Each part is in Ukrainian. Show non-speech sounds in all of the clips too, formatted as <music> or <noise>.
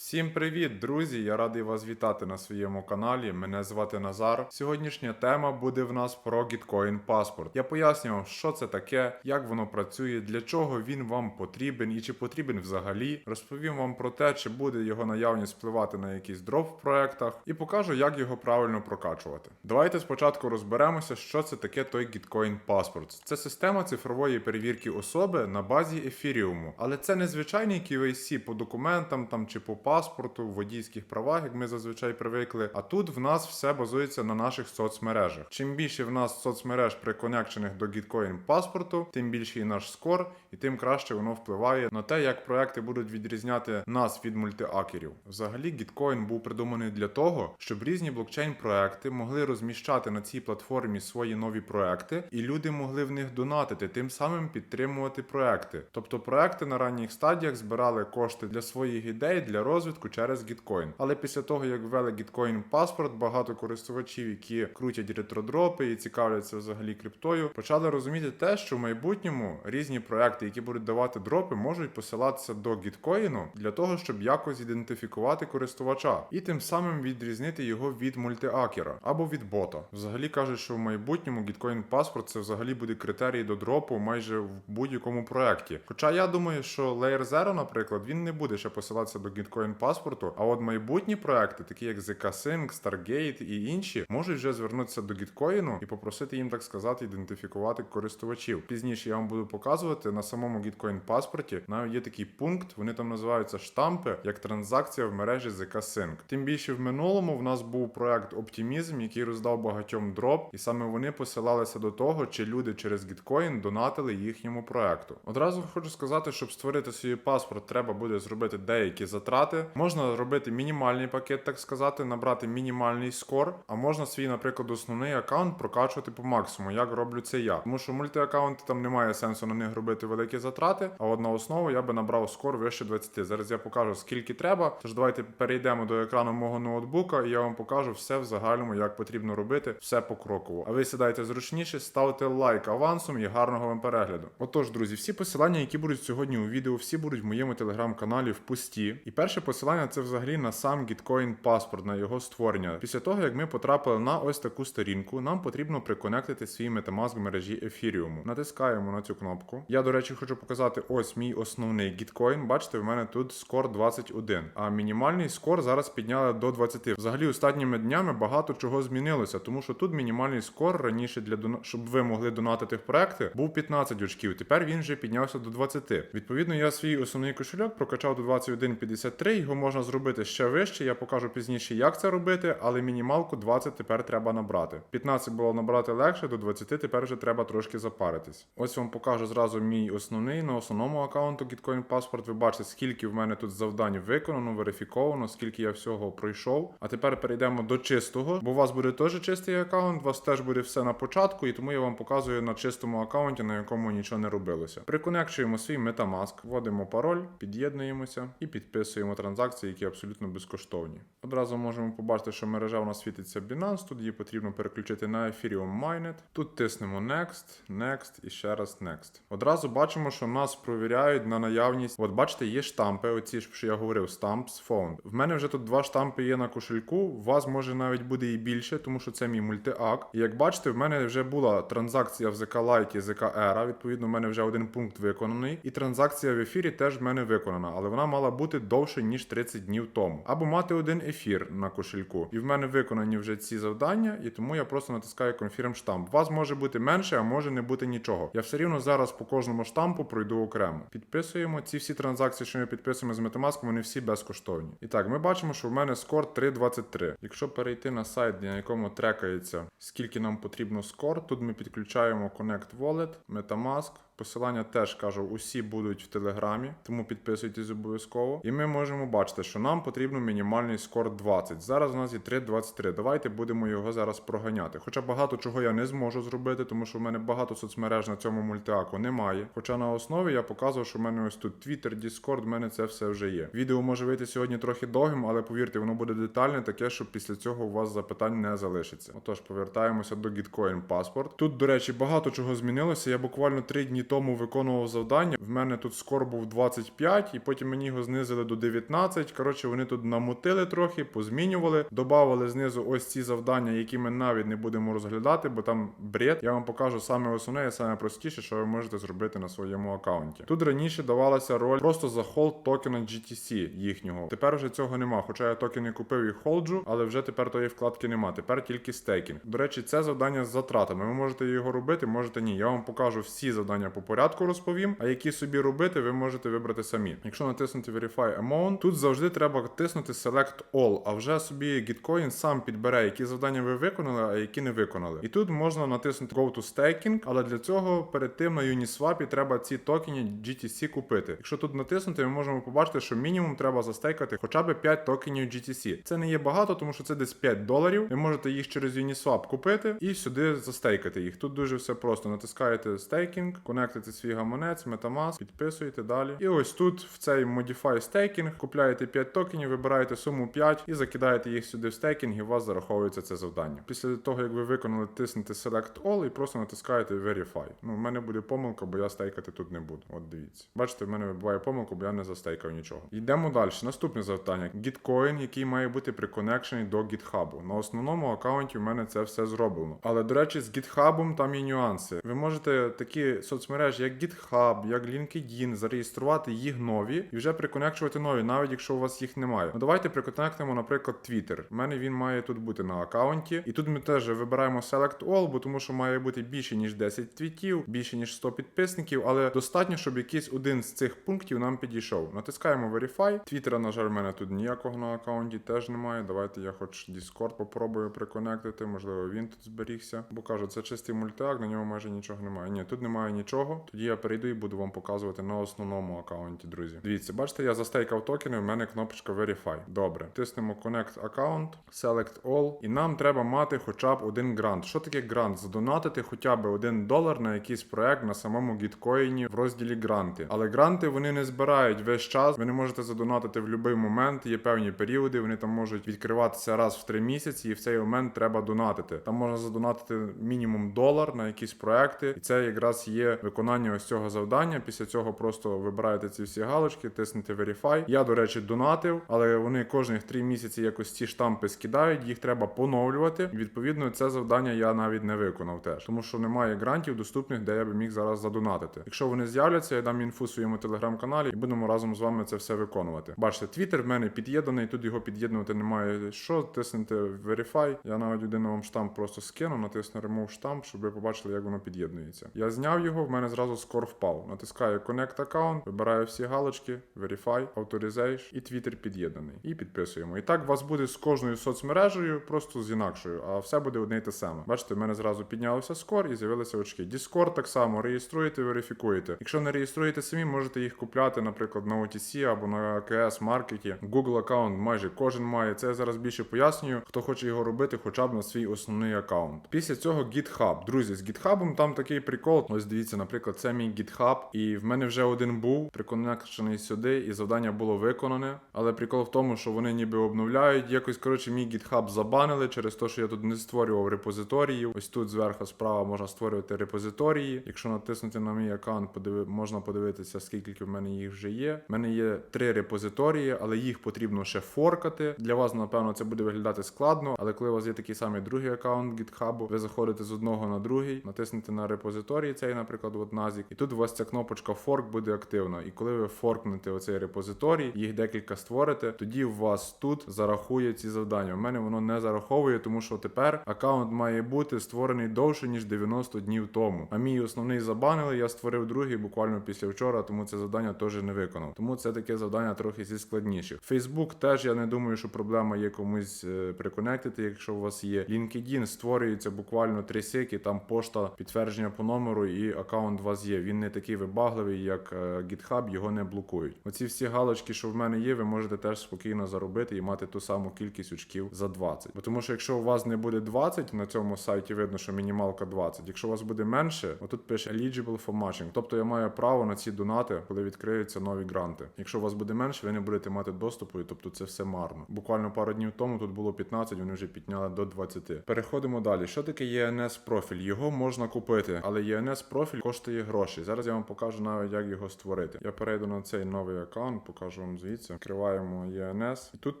Всім привіт, друзі! Я радий вас вітати на своєму каналі. Мене звати Назар. Сьогоднішня тема буде в нас про Gitcoin паспорт. Я поясню що це таке, як воно працює, для чого він вам потрібен і чи потрібен взагалі. Розповім вам про те, чи буде його наявність впливати на якийсь дроп в проектах, і покажу, як його правильно прокачувати. Давайте спочатку розберемося, що це таке той Gitcoin паспорт. Це система цифрової перевірки особи на базі ефіріуму, але це не звичайний KYC по документам там чи по паспорту, водійських правах, як ми зазвичай привикли. А тут в нас все базується на наших соцмережах. Чим більше в нас соцмереж приконекчених до Gitcoin паспорту, тим більший наш скор, і тим краще воно впливає на те, як проекти будуть відрізняти нас від мультиакерів. Взагалі, Gitcoin був придуманий для того, щоб різні блокчейн-проекти могли розміщати на цій платформі свої нові проекти, і люди могли в них донатити, тим самим підтримувати проекти. Тобто проекти на ранніх стадіях збирали кошти для своїх ідей для розвитку через Gitcoin. Але після того, як ввели Gitcoin паспорт, багато користувачів, які крутять ретродропи і цікавляться взагалі криптою, почали розуміти те, що в майбутньому різні проекти, які будуть давати дропи, можуть посилатися до Gitcoin для того, щоб якось ідентифікувати користувача і тим самим відрізнити його від мультиакера або від бота. Взагалі кажуть, що в майбутньому Gitcoin паспорт це взагалі буде критерій до дропу майже в будь-якому проекті. Хоча я думаю, що Layer Zero, наприклад, він не буде ще посилатися до Gitcoin паспорту, а от майбутні проекти, такі як ZK Sync, Stargate і інші, можуть вже звернутися до Gitcoin і попросити їм, так сказати, ідентифікувати користувачів. Пізніше я вам буду показувати на самому Gitcoin паспорті. Навіть є такий пункт, вони там називаються штампи, як транзакція в мережі ZK Sync. Тим більше в минулому в нас був проект Optimism, який роздав багатьом дроп, і саме вони посилалися до того, чи люди через Gitcoin донатили їхньому проекту. Одразу хочу сказати, щоб створити свій паспорт, треба буде зробити деякі затрати. Можна робити мінімальний пакет, так сказати, набрати мінімальний скор, а можна свій, наприклад, основний аккаунт прокачувати по максимуму, як роблю це я. Тому що мультиаккаунти там немає сенсу на них робити великі затрати. А от на основу я би набрав скор вище 20. Зараз я покажу скільки треба. Тож давайте перейдемо до екрану мого ноутбука, і я вам покажу все в загальному, як потрібно робити, все покроково. А ви сідайте зручніше, ставте лайк авансом і гарного вам перегляду. Отож, друзі, всі посилання, які будуть сьогодні у відео, всі будуть в моєму телеграм-каналі в пусті. І перше посилання це взагалі на сам Gitcoin паспорт, на його створення. Після того, як ми потрапили на ось таку сторінку, нам потрібно приконектити свій Metamask в мережі Ethereum. Натискаємо на цю кнопку. Я, до речі, хочу показати ось мій основний Gitcoin. Бачите, в мене тут скор 21, а мінімальний скор зараз підняли до 20. Взагалі, останніми днями багато чого змінилося, тому що тут мінімальний скор раніше для дона... щоб ви могли донатити в проекти, був 15 очків. Тепер він вже піднявся до 20. Відповідно, я свій основний кошельок прокачав до 21.53, Його можна зробити ще вище. Я покажу пізніше, як це робити, але мінімалку 20 тепер треба набрати. 15 було набрати легше, до 20 тепер вже треба трошки запаритись. Ось вам покажу зразу мій основний на основному аккаунту Gitcoin Passport. Ви бачите, скільки в мене тут завдань виконано, верифіковано, скільки я всього пройшов. А тепер перейдемо до чистого, бо у вас буде теж чистий аккаунт, у вас теж буде все на початку, і тому я вам показую на чистому аккаунті, на якому нічого не робилося. Приконекчуємо свій Metamask, вводимо пароль, під'єднуємося і підписуємо транзакції, які абсолютно безкоштовні. Одразу можемо побачити, що мережа у нас світиться Binance, тут її потрібно переключити на Ethereum Mainnet. Тут тиснемо Next, Next і ще раз Next. Одразу бачимо, що нас провіряють на наявність. От бачите, є штампи, оці що я говорив, Stamps Found. В мене вже тут два штампи є на кошельку. У вас може навіть буде і більше, тому що це мій мультиак. І як бачите, в мене вже була транзакція в ZK Lite і ZK Era. Відповідно, в мене вже один пункт виконаний. І транзакція в ефірі теж в мене виконана, але вона мала бути довше ніж 30 днів тому. Або мати один ефір на кошельку. І в мене виконані вже ці завдання, і тому я просто натискаю Confirm штамп. Вас може бути менше, а може не бути нічого. Я все рівно зараз по кожному штампу пройду окремо. Підписуємо ці всі транзакції, що ми підписуємо з Metamask, вони всі безкоштовні. І так, ми бачимо, що в мене скор 3.23. Якщо перейти на сайт, на якому трекається, скільки нам потрібно скор, тут ми підключаємо Connect Wallet, Metamask. Посилання теж кажу, усі будуть в телеграмі, тому підписуйтесь обов'язково. І ми можемо бачити, що нам потрібно мінімальний скор 20. Зараз у нас є 3,23. Давайте будемо його зараз проганяти. Хоча багато чого я не зможу зробити, тому що в мене багато соцмереж на цьому мультиаку немає. Хоча на основі я показував, що в мене ось тут Twitter, Discord, в мене це все вже є. Відео може вийти сьогодні трохи довгим, але повірте, воно буде детальне, таке, що після цього у вас запитань не залишиться. Отож, повертаємося до Gitcoin паспорт. Тут, до речі, багато чого змінилося. Я буквально три дні тому виконував завдання. В мене тут скор був 25, і потім мені його знизили до 19. Коротше, вони тут намутили трохи, позмінювали, додавали знизу ось ці завдання, які ми навіть не будемо розглядати, бо там бред. Я вам покажу саме основне і саме простіше, що ви можете зробити на своєму аккаунті. Тут раніше давалася роль просто за холд токена GTC їхнього. Тепер вже цього нема. Хоча я токени купив і холджу, але вже тепер тої вкладки нема. Тепер тільки стейкінг. До речі, це завдання з затратами. Ви можете його робити, можете ні. Я вам покажу всі завдання по порядку, розповім. А які собі робити, ви можете вибрати самі. Якщо натиснути Verify Amount, тут завжди треба тиснути Select All, а вже собі Gitcoin сам підбере, які завдання ви виконали, а які не виконали. І тут можна натиснути Go to Staking, але для цього перед тим на Uniswap треба ці токені GTC купити. Якщо тут натиснути, ми можемо побачити, що мінімум треба застейкати хоча б 5 токенів GTC. Це не є багато, тому що це десь 5 доларів. Ви можете їх через Uniswap купити і сюди застейкати їх. Тут дуже все просто. Натискаєте стейкінг, конектите свій гаманець, Metamask, підписуєте далі. І ось тут в цей Modify Staking купляєте 5 токенів, вибираєте суму 5 і закидаєте їх сюди в стейкінг, і у вас зараховується це завдання. Після того, як ви виконали, тиснете Select All і просто натискаєте Verify. Ну, в мене буде помилка, бо я стейкати тут не буду. От дивіться. Бачите, в мене вибуває помилка, бо я не застейкав нічого. Йдемо далі. Наступне завдання: Gitcoin, який має бути приконекшений до GitHub. На основному аккаунті в мене це все зроблено. Але до речі, з GitHub там є нюанси. Ви можете такі соцмережі, як GitHub, як LinkedIn, зареєструвати їх нові і вже приконекшувати нові, навіть якщо у вас їх немає. Ну давайте приконектимо, наприклад, Twitter. У мене він має тут бути на аккаунті. І тут ми теж вибираємо Select All, бо тому що має бути більше ніж 10 твітів, більше ніж 100 підписників, але достатньо, щоб якийсь один з цих пунктів нам підійшов. Натискаємо Verify. Твіттера, на жаль, в мене тут ніякого на аккаунті теж немає. Давайте я хоч Discord попробую приконектити, можливо, він тут зберігся. Бо кажу, це чистий мультиак, на ньому майже нічого немає. Ні, тут немає нічого. Тоді я перейду і буду вам показувати на основному аккаунті, друзі. Дивіться, бачите, я застейкав токени, в мене кнопочка Verify. Добре. Тиснемо Connect Account, Select All, і нам треба мати хоча б один грант. Що таке грант? Задонатити хоча б один долар на якийсь проект на самому гіткоїні в розділі гранти. Але гранти вони не збирають весь час. Ви не можете задонатити в будь-який момент. Є певні періоди. Вони там можуть відкриватися раз в три місяці, і в цей момент треба донатити. Там можна задонатити мінімум долар на якісь проекти, і це якраз є виконання ось цього завдання. Після цього просто вибираєте ці всі галочки, тиснете Verify. Я, до речі, донатив, але вони кожних три місяці якось ці штампи скидають, їх треба поновлювати. Відповідно, це завдання я навіть не виконав теж, тому що немає грантів доступних, де я би міг зараз задонатити. Якщо вони з'являться, я дам інфу своєму телеграм-каналі і будемо разом з вами це все виконувати. Бачите, твіттер в мене під'єднаний, тут його під'єднувати немає. Що тиснете Verify. Я навіть один вам штамп просто скину, натисну Remove штамп, щоб ви побачили, як воно під'єднується. Я зняв його, в мене зразу скор впав. Натискаю Connect Account, вибираю всі галочки, Verify, Authorization і Twitter під'єднаний. І підписуємо. І так у вас буде з кожною соцмережею, просто з інакшою, а все буде одне й те саме. Бачите, в мене зразу піднявся скор і з'явилися очки. Discord так само реєструєте, верифікуєте. Якщо не реєструєте самі, можете їх купляти, наприклад, на OTC або на AKS маркеті. Google аккаунт майже кожен має. Це я зараз більше пояснюю. Хто хоче його робити, хоча б на свій основний аккаунт. Після цього GitHub. Друзі, з GitHub там такий прикол. Ось дивіться, наприклад, це мій GitHub, і в мене вже один був приконекшений сюди, і завдання було виконане. Але прикол в тому, що вони ніби обновляють. Якось коротше, мій GitHub забанили через те, що я тут не створював репозиторіїв. Ось тут зверху справа можна створювати репозиторії. Якщо натиснути на мій аккаунт, подиви... можна подивитися, скільки в мене їх вже є. В мене є три репозиторії, але їх потрібно ще форкати. Для вас, напевно, це буде виглядати складно, але коли у вас є такий самий другий аккаунт GitHub, ви заходите з одного на другий, натиснете на репозиторії цей, наприклад, от Назік, і тут у вас ця кнопочка Fork буде активна. І коли ви форкнете оцей репозиторій, їх декілька створите, тоді у вас тут зарахує ці завдання. У мене воно не зараховує, тому що тепер аккаунт має бути створений довше ніж 90 днів тому. А мій основний забанили, я створив другий буквально після вчора, тому це завдання теж не виконав. Тому це таке завдання трохи зі складніших. Facebook теж я не думаю, що проблема є комусь е, приконектити, якщо у вас є. LinkedIn створюється буквально три сики, там пошта підтвердження по номеру, і аккаунт у вас є. Він не такий вибагливий, як е, GitHub, його не блокують. Оці всі галочки, що в мене є, ви можете теж спокійно заробити і мати ту саму кількість очків за 20. Бо тому що якщо у вас не буде 20, на цьому сайті видно, що мінімалка 20. Якщо у вас буде менше, отут пише eligible for matching. Тобто я маю право на ці донати, коли відкриються нові гранти. Якщо у вас буде менше, ви не будете мати доступу, і тобто це все марно. Буквально пару днів тому тут було 15, вони вже підняли до 20. Переходимо далі. Що таке ENS профіль? Його можна купити, але ENS профіль коштує грошей. Зараз я вам покажу навіть, як його створити. Я перейду на цей новий аккаунт, покажу вам звідси. Відкриваємо ENS. І тут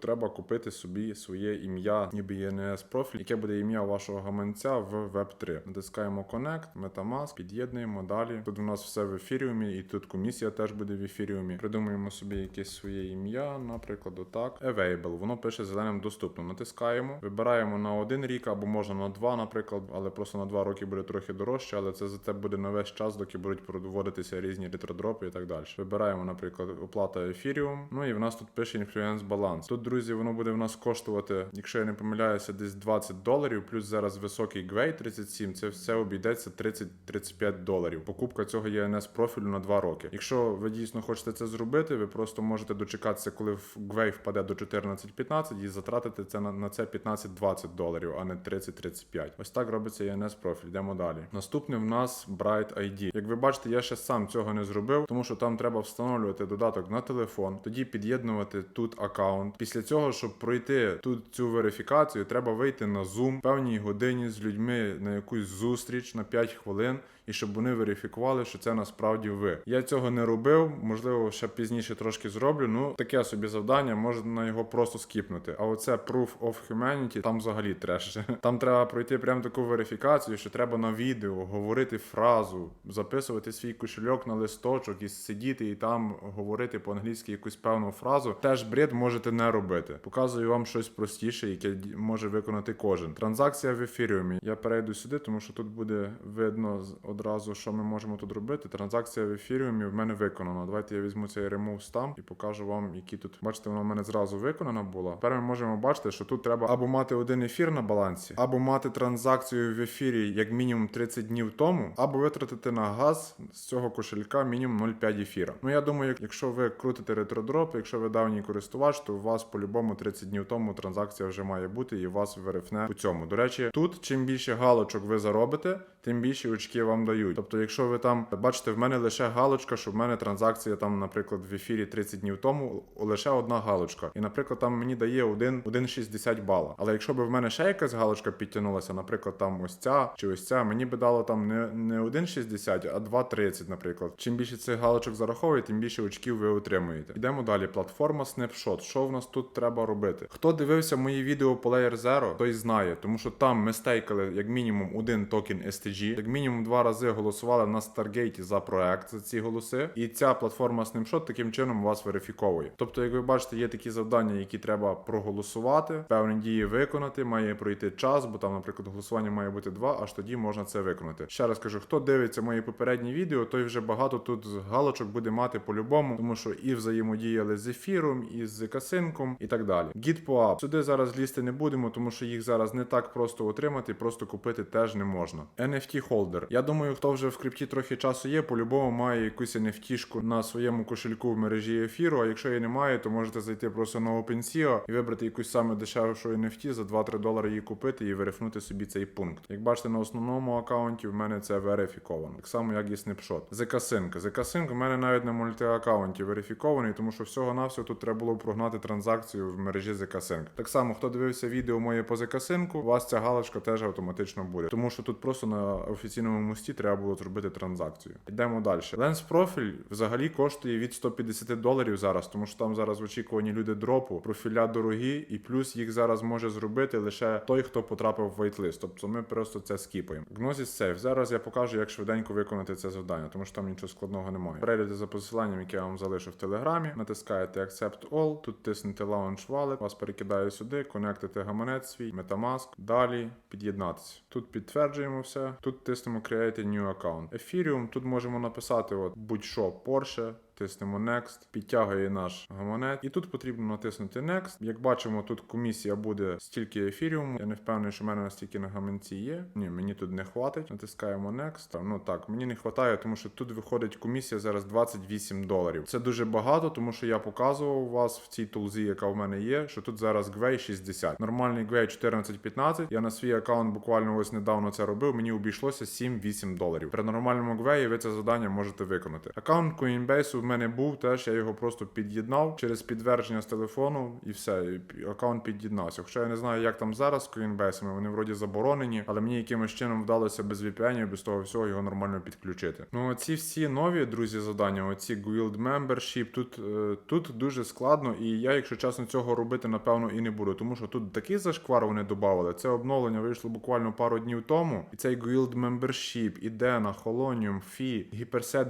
треба купити собі своє ім'я, ніби ENS профіль, яке буде ім'я вашого гаманця в Web3. Натискаємо Connect, Metamask, під'єднуємо далі. Тут у нас все в ефіріумі, і тут комісія теж буде в ефіріумі. Придумуємо собі якесь своє ім'я, наприклад, отак. Available. Воно пише зеленим доступно. Натискаємо, вибираємо на один рік або можна на два, наприклад, але просто на два роки буде трохи дорожче, але це за це буде на весь час, доки будуть проводитися різні ретродропи і так далі. Вибираємо, наприклад, оплата ефіріум. Ну і в нас тут пише інфлюенс баланс. Тут, друзі, воно буде в нас коштувати, якщо я не помиляюся, десь 20 доларів, плюс зараз високий гвей 37, це все обійдеться 30-35 доларів. Покупка цього ENS профілю на 2 роки. Якщо ви дійсно хочете це зробити, ви просто можете дочекатися, коли в гвей впаде до 14-15 і затратити це на, на це 15-20 доларів, а не 30-35. Ось так робиться ENS профіль. Йдемо далі. Наступне в нас Bright ID. Як ви бачите, я ще сам цього не зробив, тому що там треба встановлювати додаток на телефон, тоді під'єднувати тут аккаунт. Після цього, щоб пройти тут цю верифікацію, треба вийти на Zoom певній годині з людьми на якусь зустріч на 5 хвилин. І щоб вони верифікували, що це насправді ви. Я цього не робив, можливо, ще пізніше трошки зроблю. Ну таке собі завдання, можна його просто скіпнути. А оце Proof of Humanity, там взагалі треш. <laughs> Там треба пройти прям таку верифікацію, що треба на відео говорити фразу, записувати свій кошельок на листочок і сидіти і там говорити по-англійськи якусь певну фразу. Теж бред можете не робити. Показую вам щось простіше, яке може виконати кожен. Транзакція в ефіріумі. Я перейду сюди, тому що тут буде видно з- одразу, що ми можемо тут робити. Транзакція в ефіріумі в мене виконана. Давайте я візьму цей remove stamp і покажу вам, які тут. Бачите, воно в мене зразу виконана була. Тепер ми можемо бачити, що тут треба або мати один ефір на балансі, або мати транзакцію в ефірі як мінімум 30 днів тому, або витратити на газ з цього кошелька мінімум 0,5 ефіра. Ну я думаю, як- якщо ви крутите ретродроп, якщо ви давній користувач, то у вас по-любому 30 днів тому транзакція вже має бути і вас верифне у цьому. До речі, тут чим більше галочок ви заробите, тим більше очки вам дають. Тобто, якщо ви там бачите, в мене лише галочка, що в мене транзакція там, наприклад, в ефірі 30 днів тому, лише одна галочка. І, наприклад, там мені дає 1, 1,60 бала. Але якщо б в мене ще якась галочка підтягнулася, наприклад, там ось ця чи ось ця, мені би дало там не, не 1,60, а 2,30, наприклад. Чим більше цих галочок зараховує, тим більше очків ви отримуєте. Йдемо далі. Платформа Snapshot. Що в нас тут треба робити? Хто дивився мої відео по Layer Zero, той знає, тому що там ми стейкали як мінімум один токен STG, як мінімум два рази голосували на Stargate за проект за ці голоси. І ця платформа Snapshot таким чином вас верифіковує. Тобто, як ви бачите, є такі завдання, які треба проголосувати, певні дії виконати, має пройти час, бо там, наприклад, голосування має бути два, аж тоді можна це виконати. Ще раз кажу, хто дивиться мої попередні відео, той вже багато тут галочок буде мати по-любому, тому що і взаємодіяли з ефіром, і з касинком, і так далі. Git POAP. Сюди зараз лізти не будемо, тому що їх зараз не так просто отримати, просто купити теж не можна. NFT холдер. Я думаю, хто вже в крипті трохи часу є, по-любому має якусь NFT-шку на своєму кошельку в мережі ефіру. А якщо її немає, то можете зайти просто на OpenSea і вибрати якусь саме дешевшу NFT за 2-3 долари її купити і верифнути собі цей пункт. Як бачите, на основному аккаунті в мене це верифіковано. Так само, як і Snapshot. ZK-Sync. ZK-Sync у мене навіть на мультиаккаунті верифікований, тому що всього-навсього тут треба було прогнати транзакцію в мережі ZK-Sync. Так само, хто дивився відео моє по ZK-Sync, у вас ця галочка теж автоматично буде. Тому що тут просто на офіційному мості треба було зробити транзакцію. Йдемо далі. Ленс профіль взагалі коштує від 150 доларів зараз, тому що там зараз в очікуванні люди дропу, профіля дорогі, і плюс їх зараз може зробити лише той, хто потрапив в вейтлист. Тобто ми просто це скіпаємо. Gnosis Safe. Зараз я покажу, як швиденько виконати це завдання, тому що там нічого складного немає. Перейдете за посиланням, яке я вам залишив в телеграмі, натискаєте Accept All, тут тиснете Launch Wallet, вас перекидає сюди, конектите гаманець свій, Metamask, далі під'єднатися. Тут підтверджуємо все. Тут тиснемо Create a New Account. Ethereum, тут можемо написати от будь-що Porsche. Тиснемо Next, підтягує наш гаманець. І тут потрібно натиснути Next. Як бачимо, тут комісія буде стільки ефіріуму. Я не впевнений, що в мене настільки на гаманці є. Ні, мені тут не хватить. Натискаємо Next. Ну так, мені не вистачає, тому що тут виходить комісія зараз 28 доларів. Це дуже багато, тому що я показував вас в цій тулзі, яка в мене є, що тут зараз гвей 60. Нормальний гвей 14-15. Я на свій аккаунт буквально ось недавно це робив. Мені обійшлося 7-8 доларів. При нормальному гвеї ви це завдання можете виконати. Аккаунт Coinbase мене був, теж я його просто під'єднав через підтвердження з телефону і все. і аккаунт під'єднався. Хоча я не знаю, як там зараз з Coinbase, вони вроді заборонені, але мені якимось чином вдалося без VPN, без того всього його нормально підключити. Ну ці всі нові друзі завдання, оці Guild Membership, тут, е, тут дуже складно, і я, якщо чесно, цього робити напевно і не буду, тому що тут такий зашквар вони додавали. Це обновлення вийшло буквально пару днів тому. І цей Guild Membership, Ідена, Холоніум, Фі,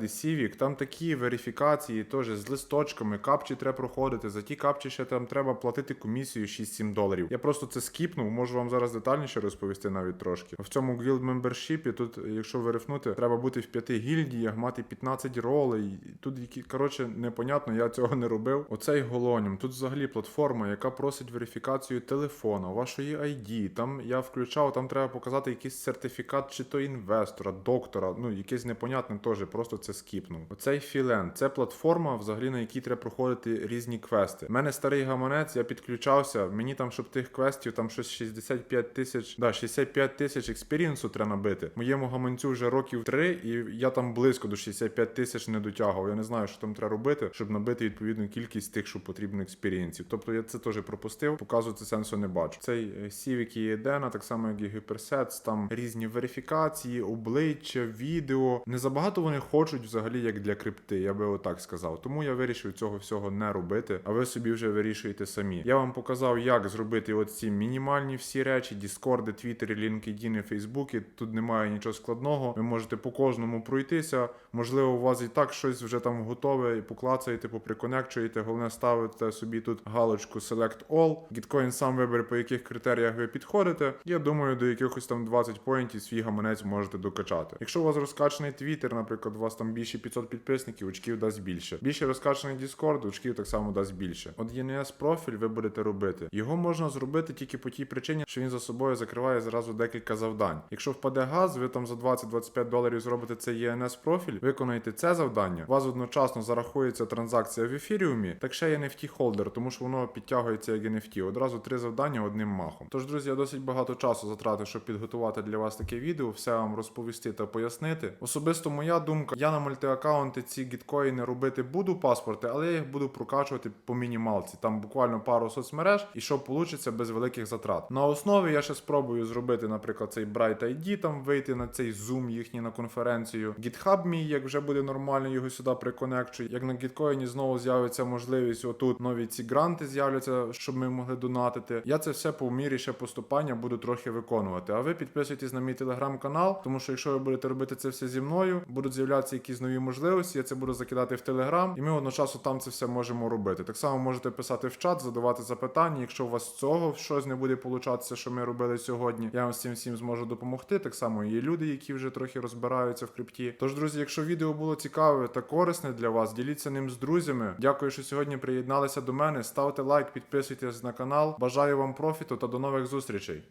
і Сівік, там такі верифікації теж з листочками, капчі треба проходити. За ті капчі ще там треба платити комісію 6-7 доларів. Я просто це скіпнув, можу вам зараз детальніше розповісти навіть трошки. В цьому Guild Membership, тут, якщо верифнути, треба бути в п'яти гільдіях, мати 15 ролей. Тут які, коротше, непонятно, я цього не робив. Оцей Голонім, тут взагалі платформа, яка просить верифікацію телефона, вашої ID. Там я включав, там треба показати якийсь сертифікат, чи то інвестора, доктора. Ну, якесь непонятне теж, просто це скіпнув. Оцей Філен, це платформа, взагалі на якій треба проходити різні квести. У мене старий гаманець, я підключався. Мені там, щоб тих квестів, там щось 65 тисяч, да, 65 тисяч експірієнсу треба набити. Моєму гаманцю вже років 3, і я там близько до 65 тисяч не дотягував. Я не знаю, що там треба робити, щоб набити відповідну кількість тих, що потрібно експірієнсів. Тобто я це теж пропустив, показувати сенсу не бачу. Цей е, Civic і Едена, так само як і Hypersets, там різні верифікації, обличчя, відео. Не забагато вони хочуть взагалі як для крипти, я би отак сказав. Тому я вирішив цього всього не робити, а ви собі вже вирішуєте самі. Я вам показав, як зробити от ці мінімальні всі речі: Діскорди, Твіттери, LinkedIn, Фейсбуки. Тут немає нічого складного. Ви можете по кожному пройтися. Можливо, у вас і так щось вже там готове, і поклацаєте, поприконекчуєте. Головне ставите собі тут галочку Select All. Gitcoin сам вибере, по яких критеріях ви підходите. Я думаю, до якихось там 20 поінтів свій гаманець можете докачати. Якщо у вас розкачаний Twitter, наприклад, у вас там більше 500 підписників, очків дасть більше. Більше розкачаний Discord, очків так само дасть більше. От ENS профіль ви будете робити. Його можна зробити тільки по тій причині, що він за собою закриває зразу декілька завдань. Якщо впаде газ, ви там за 20-25 доларів зробите цей ENS профіль, виконаєте це завдання. У вас одночасно зарахується транзакція в ефіріумі, так ще є NFT холдер, тому що воно підтягується як NFT. Одразу три завдання одним махом. Тож, друзі, я досить багато часу затратив, щоб підготувати для вас таке відео, все вам розповісти та пояснити. Особисто моя думка, я на мультиаккаунти ці гіткоїни робити буду паспорти, але я їх буду прокачувати по мінімалці. Там буквально пару соцмереж, і що вийде без великих затрат. На основі я ще спробую зробити, наприклад, цей Bright ID, там вийти на цей Zoom їхній на конференцію. GitHub мій, як вже буде нормально, його сюди приконекчу. Як на гіткоїні знову з'явиться можливість, отут нові ці гранти з'являться, щоб ми могли донатити. Я це все по мірі ще поступання буду трохи виконувати. А ви підписуйтесь на мій телеграм-канал, тому що якщо ви будете робити це все зі мною, будуть з'являтися якісь нові можливості. Я це буду закидати в телеграм, і ми одночасно там це все можемо робити. Так само можете писати в чат, задавати запитання. Якщо у вас цього щось не буде получатися, що ми робили сьогодні, я вам цим всім зможу допомогти. Так само є люди, які вже трохи розбираються в крипті. Тож, друзі, якщо відео було цікаве та корисне для вас, діліться ним з друзями. Дякую, що сьогодні приєдналися до мене. Ставте лайк, підписуйтесь на канал. Бажаю вам профіту та до нових зустрічей.